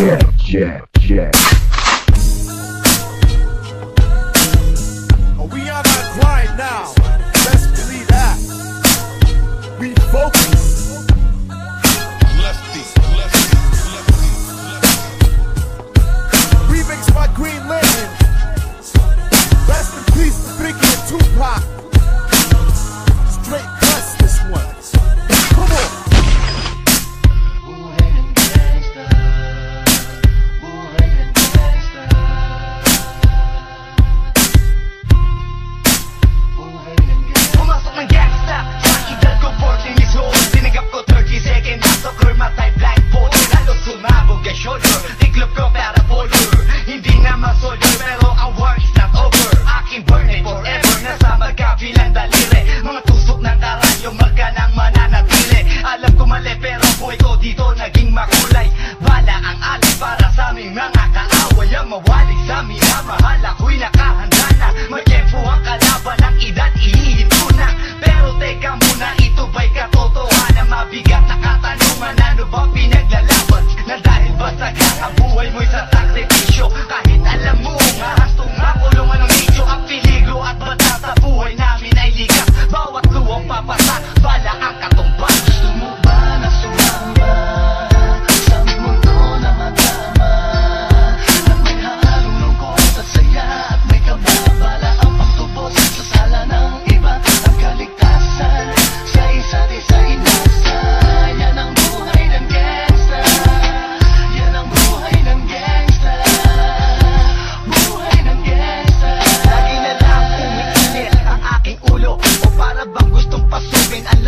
yeah, yeah, yeah. We on our grind now? Best believe that. We focus. Lefty, lefty, lefty, lefty. Remix by Green Lantern. Rest in peace Biggie and Tupac. miraba a la ruina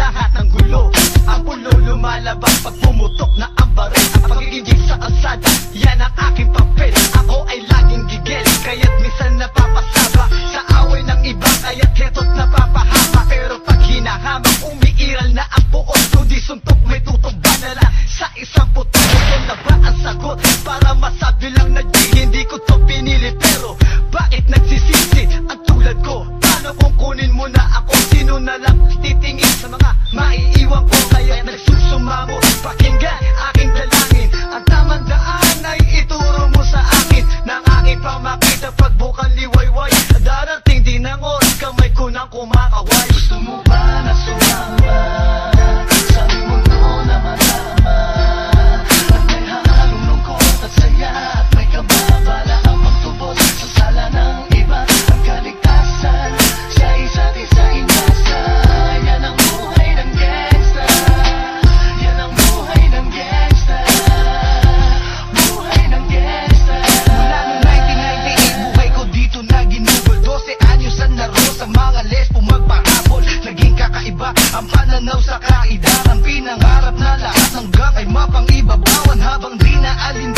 lahat ng gulo. Ang pulo lumalabas pag pumutok na ang baril. Ang pagiging sa kalsada, yan ang aking pag Oh my God. Ang pananaw sa kaidatan Pinangarap na lahat ng gap ay mapangibabawan Habang di na alin